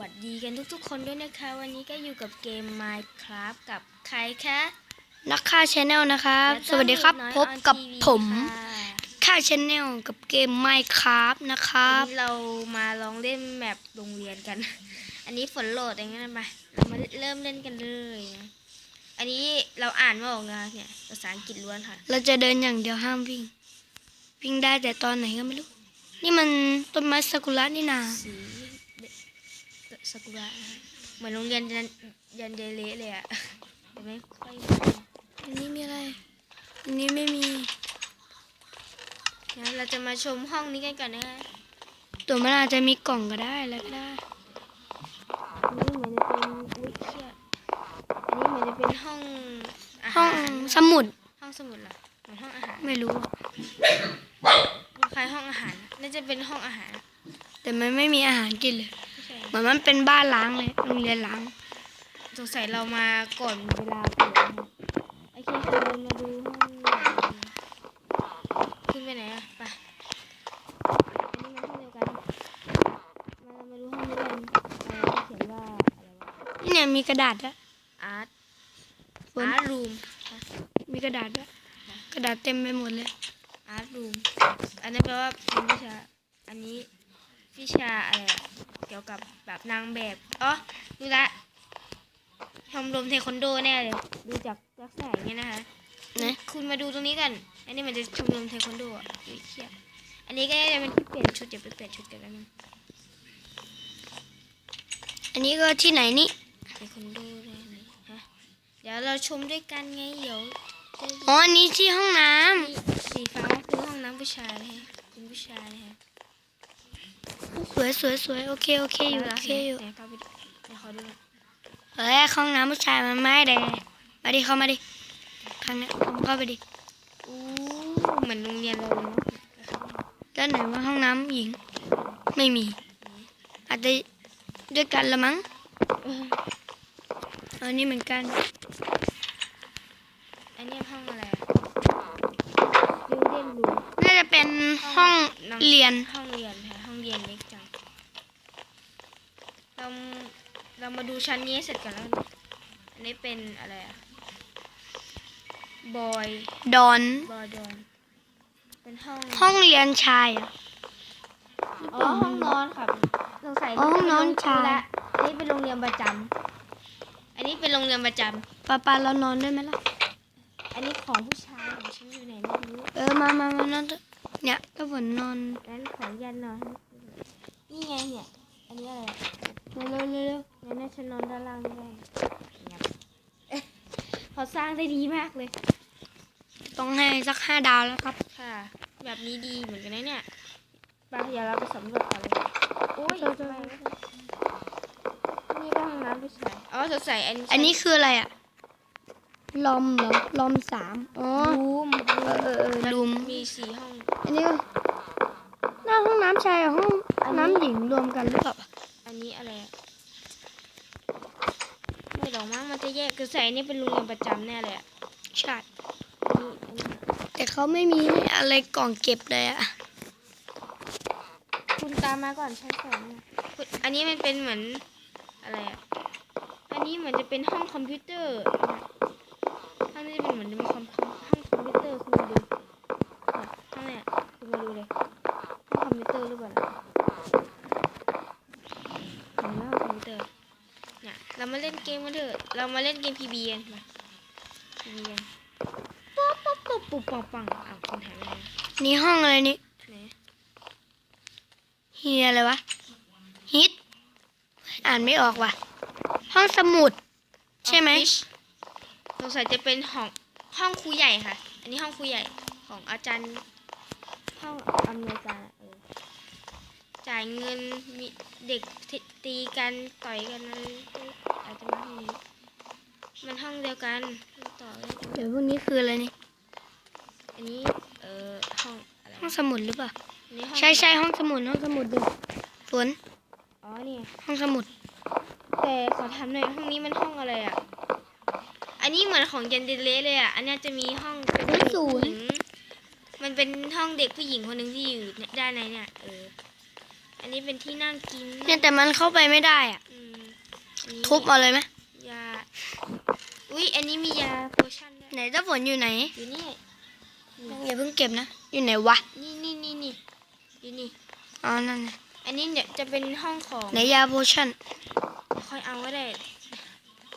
วัสดีกันทุกๆ คนด้วยนะคะ วันนี้ก็อยู่กับเกม Minecraft กับใครคะนักฆ่าชแนลนะครับและสวัสดีครับเจ้าหนูน้อยพบกับ on TV ผมค่ะฆ่าชแนลกับเกม Minecraft นะครับวันนี้เรามาลองเล่นแมปโรงเรียนกัน อันนี้ฝนโหลดอย่างนั้นมาเรามาเริ่มเล่นกันเลยนะอันนี้เราอ่านไม่ออกนะคะเนี่ยภาษาอังกฤษล้วนค่ะ เราจะเดินอย่างเดียวห้ามวิ่ง วิ่งได้แต่ตอนไหนก็ไม่รู้ นี่มันต้นไม้ซากุระนี่นาสีเด ซากุระนะคะเหมือนโรงเรียนยันยันเดเลเลยอะแต่ไม่ค่อยมีอันนี้มีอะไรอันนี้ไม่มีงั้นเราจะมาชมห้องนี้กันก่อนนะคะตัวมันอาจจะมีกล่องก็ได้แล้วก็ได้อันนี้เหมือนจะเป็นวิเครียดอันนี้เหมือนจะเป็นห้องอาห้อหางรสมุดห้องสมุดเหรอเหมือนห้องอาหารไม่รู้คล้ายห้องอาหารน่าจะเป็นห้องอาหาร แต่มันไม่มีอาหารกินเลยไม่ใช่เหมือนมันเป็นบ้านล้างเลยโรงเรียนล้างสงสัยเรามาก่อนเวลาเปิดนะคะโอเคค่ะเรามาดูห้องขึ้นไปไหนอะไปอันนี้มันห้องเดียวกันมาเรามาดูห้องนี้กันเอ่อที่เขียนว่าอะไรวะนี่เนี่ยมีกระดาษด้วยอาร์ตฝนอาร์ตรูมมีกระดาษด้วยกระดาษเต็มไปหมดเลยอาร์ตรูมอันนั้นแปลว่าเป็นวิชาอันนี้วิชาอะไรอะ เกี่ยวกับแบบนางแบบอ๋อดูละชมรมเทควันโดแน่เลยดูจากลักษณะอย่างเงี้ยนะคะนะคุณมาดูตรงนี้กัน อันนี้มันจะชมรมเทควันโดอะอุ๊ยเครียดอันนี้ก็จะเป็นที่เปลี่ยนชุดเดี๋ยวไปเปลี่ยนชุดกันแล้วนึงอันนี้ก็ที่ไหนนี่เทควันโดได้ไหมฮะเดี๋ยวเราชมด้วยกันไงเดี๋ยวจะอ๋ออันนี้ที่ห้องน้ำนี่สีฟ้าคือห้องน้ำผู้ชายนะฮะคุณผู้ชายนะฮะ สวยสวยสวยโอเคโอเคอยู่โอเคอยู่ไหนเข้าไปดูเดี๋ยวขอดูหน่อยเฮ้ยห้องน้ำผู้ชายมันไม่แดงมาดิเข้ามาดิข้างนี้เข้าไปดิอู้เหมือนโรงเรียนเราเลยเนาะด้านไหนว่าห้องน้ำหญิง ไม่มี อาจจะด้วยกันละมั้งเอออันนี้เหมือนกัน อันนี้ห้องอะไรอะดูเรียนรู้น่าจะเป็นห้องเรียนห้องเรียนค่ะห้องเรียนเล็กจัง เรา เรามาดูชั้นนี้ให้เสร็จกันแล้วกันอันนี้เป็นอะไรอะบอยดอน บอยดอนเป็นห้องห้องเรียนชายอะ อ๋อห้องนอนครับสงสัยอ๋อห้องนอนชาย ละอันนี้เป็นโรงเรียนประจำอันนี้เป็นโรงเรียนประจำปาปาเรานอนได้ไหมล่ะ อันนี้ของผู้ชายของฉันอยู่ไหนไม่รู้เออ มามามานอนเถอะเนี่ยก็ฝนนอน งั้นของยันนอนนี่ไงเนี่ย อันนี้อะไรอะ เร็วเร็วเร็ว งั้นน่าฉันนอนด้านล่างนี่ได้งับเอ๊ะเขาสร้างได้ดีมากเลย ต้องให้สักห้าดาวแล้วครับ ค่ะ แบบนี้ดีเหมือนกันนะเนี่ยไปเดี๋ยวเราไปสำรวจต่อเลยโอ้ยไปไม่ได้นี่ก็ห้องน้ำผู้ชายอ๋อสดใสอันอันนี้คืออะไรอะลอมเหรอลอมสามอ๋อรูมเออเออเออรูมมีสี่ห้อง อันนี้ก็หน้าห้องน้ำชายกับห้องน้ำหญิงรวมกันหรือเปล่าอันนี้อะไรอะไม่ หรอกมั้งมันจะแยกคือใส่อันนี้เป็นโรงเรียนประจำแน่เลยอะใช่อันนี้อันนี้แต่เขาไม่มีอะไรกล่องเก็บเลยอะคุณตามมาก่อนชั้นสองเนี่ยคุณอันนี้มันเป็นเหมือนอะไรอะอันนี้เหมือนจะเป็นห้องคอมพิวเตอร์นะห้องนี้เป็นเหมือนจะเป็นคอมห้องคอมพิวเตอร์คุณมาดูเนี่ยห้องเนี่ยคุณมาดูเลยห้องคอมพิวเตอร์หรือเปล่านะเห็นไหมห้องคอมพิวเตอร์เนี่ยเรามาเล่นเกมกันเถอะ เล่นเกม PB กันมา PB กันป๊อปป๊อปป๊อปปุ๊บปังปังอ้าวคุณหายไปไหนนี่ห้องอะไรนี่ไหนเฮียอะไรวะฮิตอ่านไม่ออกว่ะ ห้องสมุด ใช่ไหมสงสัยจะเป็นห้องห้องครูใหญ่ค่ะ อันนี้ห้องครูใหญ่ของอาจารย์ ห้องอำนวยการอะเออจ่ายเงินมีเด็กตีกันต่อยกันอะไรอาจจะมาห้องนี้ มันห้องเดียวกันต่อเลยเดี๋ยวพวกนี้คืออะไรนี่ อันนี้ เออห้องอะไรห้องสมุดหรือเปล่า อันนี้ห้องใช่ใช่ห้องสมุดห้องสมุดดูฝนอ๋อนี่ห้องสมุด แต่ขอถามหน่อยห้องนี้มันห้องอะไรอะ อันนี้เหมือนของเยนเดเลเลยอะ อันเนี้ยจะมีห้องเป็นไม่ศูนผู้ย์หญิงมันเป็นห้องเด็กผู้หญิงคนหนึ่งที่อยู่ด้านในเนี่ย เออ อันนี้เป็นที่นั่งกินเนี่ยแต่มันเข้าไปไม่ได้อะอืนี่ทุบเอาเลยไหมยา อุ้ยอันนี้มียาโพชั่นด้วยไหนต้าฝนอยู่ไหน อยู่นี่อย่าเพิ่งเก็บนะ อยู่ไหนวะ นี่นี่นี่นี่อยู่นี่ อ๋อ นั่นไงอันนี้เนี่ยจะเป็นห้องของ ไหนยาโพชั่น ค่อยเอาก็ได้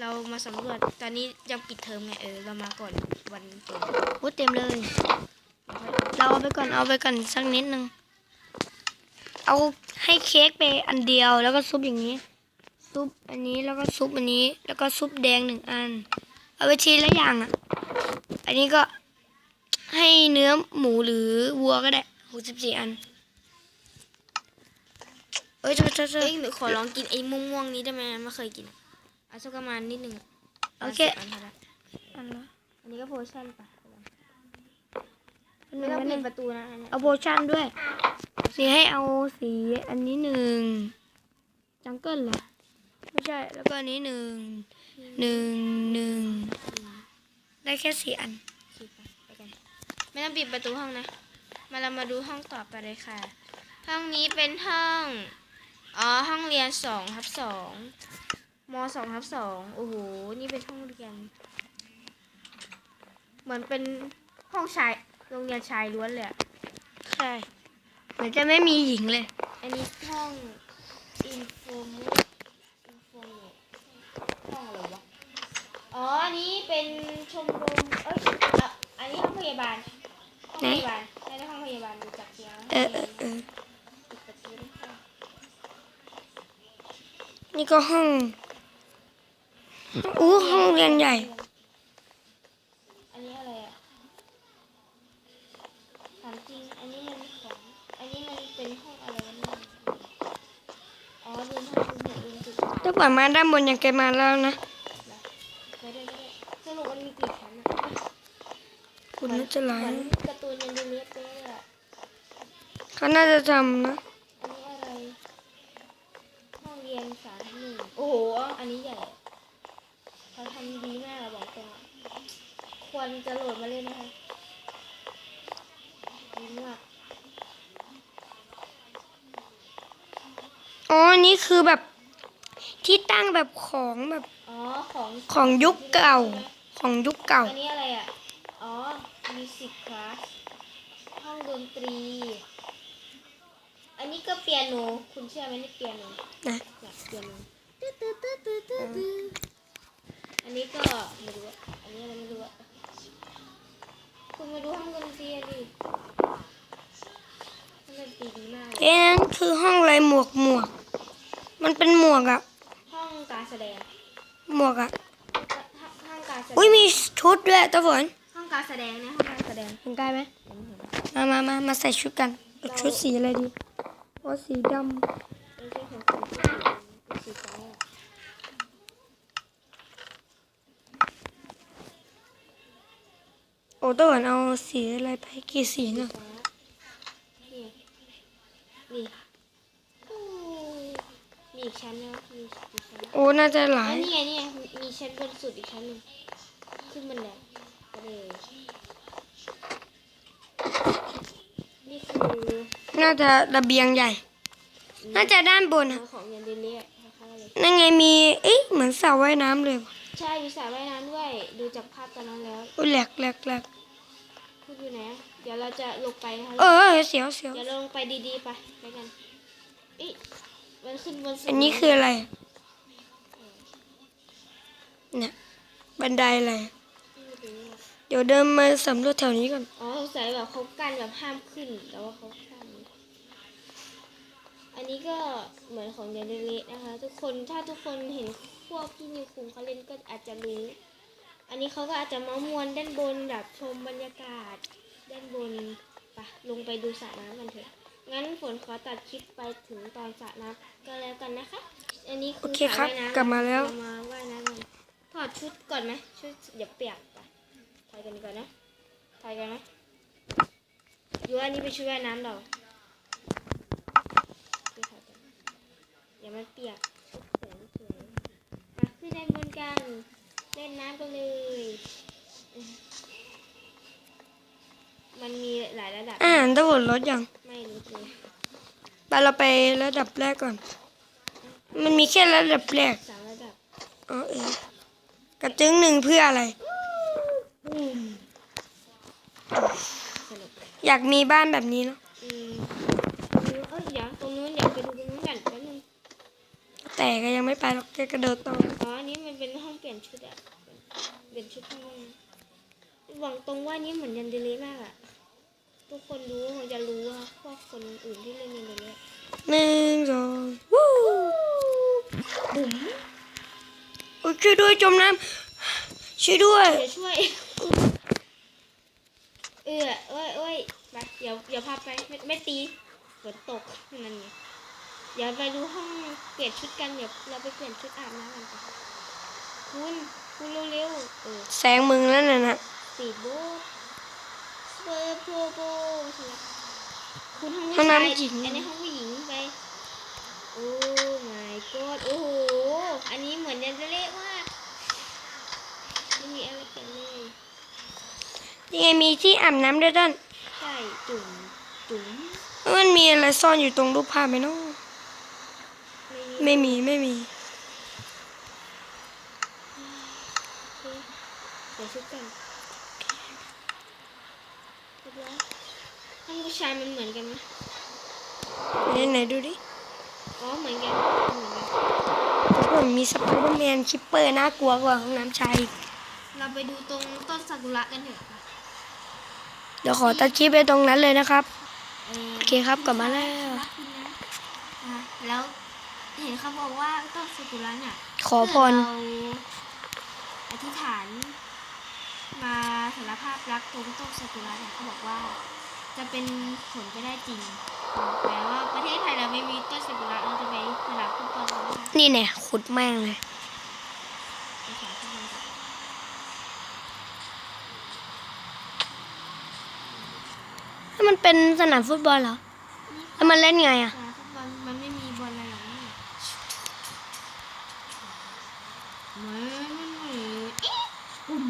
เรามาสำรวจ ตอนนี้ยังปิดเทอมไงเออ เรามาก่อนวันเปิดโอ้เต็มเลย เราเอาไปก่อน เอาไปก่อนสักนิดนึง เอาให้เค้กไปอันเดียวแล้วก็ซุปอย่างนี้ ซุปอันนี้แล้วก็ซุปอันนี้ แล้วก็ซุปแดงหนึ่งอัน เอาไปทีละอย่างอะ อันนี้ก็ให้เนื้อหมูหรือวัวก็ได้หกสิบสี่อัน เอ้ยเธอเธอเธอเอ้ยหนูขอลองกินไอ้ม่วงๆนี้ได้ไหมไม่เคยกินเอาสักประมาณนิดนึงอะโอเคาสิบอันเท่านั้นอันละอันนี้ก็โพชั่นปะอันไม่นึงต้องอันปินึดงประตูนะอันเนี้ยเอาโพชั่นด้วยสีให้เอาสีอันนี้หนึ่งจังเกิลเหรอ ไม่ใช่ แล้วก็อันนี้หนึ่งหนึ่งหนึ่งได้แค่สี่อันสิบไปไปกันไม่ต้องปิดประตูห้องนะ มาเรามาดูห้องต่อไปเลยค่ะ ห้องนี้เป็นห้อง อ๋อ ห้องเรียนสองทับสองมสองทับสองโอ้โห นี่เป็นห้องเรียน เหมือนเป็นห้องชาย โรงเรียนชายล้วนเลยอะใช่ เหมือนจะไม่มีหญิงเลย อันนี้ห้องอินโฟม อินโฟมห้องอะไรวะ อ๋อ อันนี้เป็นชมรม เอ้ยอะอันนี้ห้องพยาบาล ห้องไหนพยาบาลได้ได้ห้องพยาบาลดูจากเสียงแล้วเออเออเออปิดประตูด้วยค่ะนี่ก็ห้องอู้ห้องเรียนใหญ่อันนี้อะไรอะ ถามจริง อันนี้มันของ อันนี้มันเป็นห้องอะไรวะเนี่ยอ๋อเรียนห้องคุณเหตุเรี ยนจุดถ้าปล่อยมาด้านบนยังแกมาแล้วนะไม่ได้ไม่ได้สรุปมันมีกี่ชั้นอะคุณน่าจะหลายเหมือนการ์ตูนยันเดเลียสเลยอะเขาน่าจะทำนะอันนี้อะไรห้องเรียนสามหนึ่งโอ้โห อันนี้ใหญ่อะเขาทำดีมากอะบอกตรงอะควรจะโหลดมาเล่นนะคะดีมากอ๋อนี่คือแบบ ที่ตั้งแบบของแบบอ๋อของของยุคเก่า ของยุคเก่า อันนี้อะไรอะ อ๋อมิวสิกคลาสห้องดนตรี อันนี้ก็เปียโน คุณเชื่อไหมนี่เปียโนนะอยากเปียโนตึ๊ดตึ๊ดตึ๊ดตึ๊ดตึ๊ดตึ๊ดอันนี้ก็ไม่รู้อะอันนี้อะไรไม่รู้อะคุณมาดูห้องดนตรีอะดิห้องดนตรีดีมากเลยเอ๊ะนั่นคือห้องอะไรหมวกหมวก มันเป็นหมวกอะห้องการ แสดงหมวกอะห้องห้องการแสดงอุ้ยมีชุดด้วยตะฝนห้องการแสดงนะห้องการแสดงเห็นได้ไหมเห็นเห็นมามามามาใส่ชุดกันเอาชุดสีอะไรดีว่าสีดไม่ใช่ของคุณที่เป็นสีฟ้าอะำโอ้ตะฝนเอาสีอะไรไปกี่สีเนาะ ฟ้านี่นี่อู้มีอีก ชั้นนะมีอีกชั้นโอ้น่าจะหลาอ๋ยอนี่ไงนี่ไงมีชั้นบนสุดอีกชั้นหนึ่งขึ้นบันไดไปเลยนี่คือน่าจะระเบียงใหญ่ น่าจะด้านบนหัอะวของยันเดเลียนะคะเลยนั่นไงมีเอ๊ะเหมือนสระว่ายน้ำเลยว่ะใช่มีสระว่ายน้ำด้วยดูจากภาพตอนนั้นแล้วอุ้ยแหลกแหลกแหลกคุณอยู่ไหนอะเดี๋ยวเราจะลงไปนะคะเออเสียวเสียวเดี๋ยวเราลงไปดีๆไปไปกันเอ๊ะ มันขึ้นบนสุดอันนี้คืออะไร เนี่ย บันไดอะไร เดี๋ยวเดินมาสำรวจแถวนี้ก่อน อ๋อสงสัยแบบเขากั้นแบบห้ามขึ้น แต่ว่าเขากั้นอันนี้ก็เหมือนของยันเดเลนะคะ ทุกคนถ้าทุกคนเห็นพวกที่นิวคุงเขาเล่นก็อาจจะรู้ อันนี้เขาก็อาจจะมามวนด้านบนแบบชมบรรยากาศ ด้านบนไปะลงไปดูสระน้ำกันเถอะ งั้นฝนขอตัดคลิปไปถึงตอนสระน้ำก็แล้วกันนะคะ อันนี้คือโอเคสระครับว่ายน้ำกลับมาแล้ว เรามาว่ายน้ำกันถอดชุดก่อนไหมชุดอย่าเปียกไปถอยกันดีกว่อนนะถอยกันไหมอยู่ว่าอันนี้เป็นชุดว่ายน้ำเราไปถอยกันอย่ามันเปียกชุดสวยสวยมาขึ้นด้านบนกันเล่นน้ำกันเลย มันมีหลายระดับอาหารตะฝนลดยังไม่รู้เลย ไปเราไประดับแรกก่อน มันมีแค่ระดับแรกสามระดับอ๋อเออกระจึงหนึ่งเพื่ออะไรสนุกอยากมีบ้านแบบนี้เนาะอืมเอ้ยเดี๋ยวตรงนู้นเดี๋ยวไปดูตรงนู้นกันแป๊บนึงแต่ก็ยังไม่ไปหรอกแกกระโดดต่ออ๋ออันนี้มันเป็นห้องเปลี่ยนชุดอะเปลี่ยนชุดข้างนอกนะหวังตรงว่านี่เหมือนยันเดเลมากอะ ทุกคนรู้คงจะรู้ว่าพวกคนอื่นที่เล่นยันเดเลหนึ่งสองวู้บุ๋มโอ้ยช่วยด้วยจมน้ำช่วยด้วย เดี๋ยวช่วย เออเอ้ยเอ้ยไปเดี๋ยวเดี๋ยวพาไปไม่ไม่ตีฝนตกนั่นไงเดี๋ยวไปดูห้องเปลี่ยนชุดกันเดี๋ยวเราไปเปลี่ยนชุดอาบน้ำกันไปคุณคุณเร็วๆเออแสงมึงแล้วน่ะนะสีโบ๊ ทเบอร์โปรโบใช่ไหมคุณห้องห้ผู้องชายน้ำหญิงอันนี้ห้องผู้หญิงไป โอ้ my god โอ้โห อันนี้เหมือนยันจะเละมากไม่มีอะไรกันเลยยังไงมีที่อาบน้ำด้วยต้นใช่ จุ๋มจุ๋มมันมีอะไรซ่อนอยู่ตรงรูปภาพไหมเนาะไม่มีไม่มีไม่มีโอเคใส่ชุดกันเรียบร้อย ห้องผู้ชายมันเหมือนกันไหมไหนไหนดูดิ อ๋อเหมือนกันเหมือนกันผมมีสไปเดอร์แมนคิปเปอร์น่ากลัวกว่าห้องน้ำชายอีกเราไปดูตรงต้นซากุระกันเถอะค่ะเดี๋ยวขอตัดคลิปไปตรงนั้นเลยนะครับ เอ่อโอเคครับกลับมาแล้ว รักคุณนะอะแล้วเห็นเขาบอกว่าต้นซากุระเนี่ย ขอพร เมื่เราอธิษฐานมาสารภาพรักตรงต้นซากุระเนี่ยเขาบอกว่า จะเป็นผลไปได้จริงแปลว่าประเทศไทยเราไม่มีต้นซากุระเราจะไปสลับฟุตบอลกันนะคะนี่เนี่ยขุดแม่งเลยไปสลับฟุตบอลกันแล้วมันเป็นสนามฟุตบอลเหรอ แล้วมันเล่นไงอะ สนามฟุตบอลมันไม่มีบอลอะไรหรอกนี่เหมือนมันเหมือนเอ๊ะปุ่ม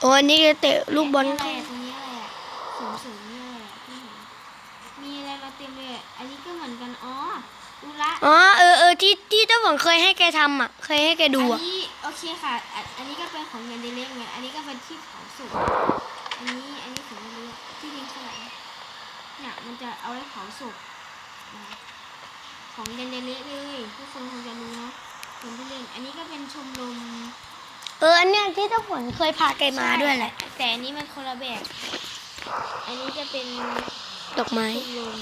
โอ้อันนี้ก็เตะลูกบอลอะไรเข้าอะตรงนี้อะไรอะสูงสูงๆนี่อะไรอะที่เห็นมีอะไรมาเต็มเลยอะอันนี้ก็เหมือนกัน อ๋ออุระอ๋อเออเออที่ที่เจ้าหวังเคยให้แกทำอะ เคยให้แกดูอัอะนนี้โอเคค่ะอันอันนี้ก็เป็นของเงินเดเล็กไงอันนี้ก็เป็นที่เผาศพอันนี้ อันนี้ของเงินเดเล็กที่ดินสลายเนี่ยมันจะเอาไว้เผาศพนะคะของเงินเดเล็กเลยทุกคนคงจะรู้เนาะคนที่เล่น อันนี้ก็เป็นชมรม เอออันเนี้ยที่เจ้าหวังเคยพาแกมาด้วยแหละใช่แต่อันนี้มันคนละแบบ อันนี้จะเป็นดอกไม้ชมรม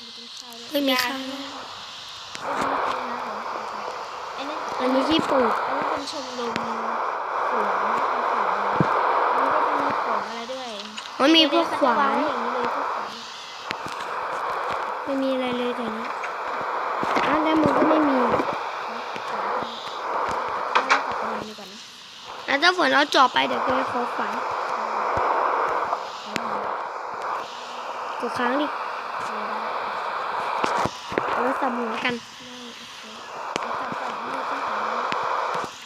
มีเป็นข้าวด้วยเฮ้ยมีข้าวยด้วย อันนี้อันนี้ที่ปลูกอันนี้เป็นชมรมขวานอันนี้ก็จะมีของอะไรด้วยมันมีพวกขวานเด็กๆเขจะงไอย่างนี้เลยพวกขวานไม่มีอะไรเลยแต่นี้อ้าวแล้วมันก็ไม่มี เอาไว้กับมันดีกว่านะ แล้วถ้าฝนเอาจอบไปเดี๋ยวแกขอฝันกดค้างดิเอาไว้สับหัวกัน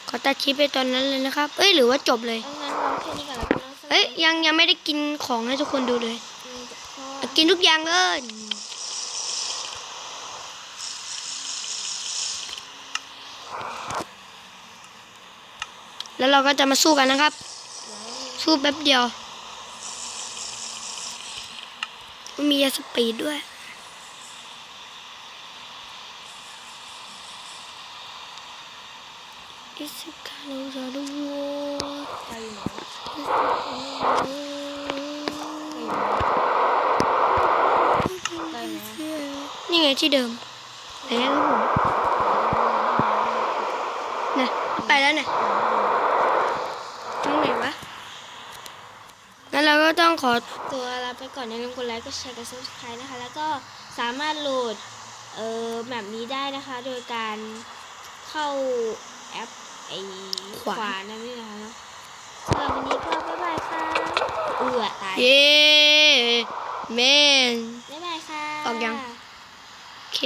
ขอตัดคลิปไปตอนนั้นเลยนะครับ เอ้ยหรือว่าจบเลยเอางั้นเราแค่นี้ก่อนแล้วกันนะเอ้ยยังยังไม่ได้กินของให้ทุกคนดูเลยอืมก็กินทุกอย่างเลย แล้วเราก็จะมาสู้กันนะครับ สู้แป๊บเดียวมียาสปีดด้วย It's a kind of the war. ไปไหนนี่ไงที่เดิมไหนครับผมนะไปแล้วน่ะ รงไหนวะงั้นเราก็ต้องขอตัวลาไปก่อนอย่าลืมกดไลค์กดแชร์กด subscribe นะคะ แล้วก็สามารถโหลดเอ่อแบบนี้ได้นะคะ โดยการเข้าแอปไอขวานขวานนั่นนี่นะคะสำหรับวันนี้ก็บ๊ายบายค่ะเอือตายเย้แมนบ๊ายบายค่ะ ออกยังโอเค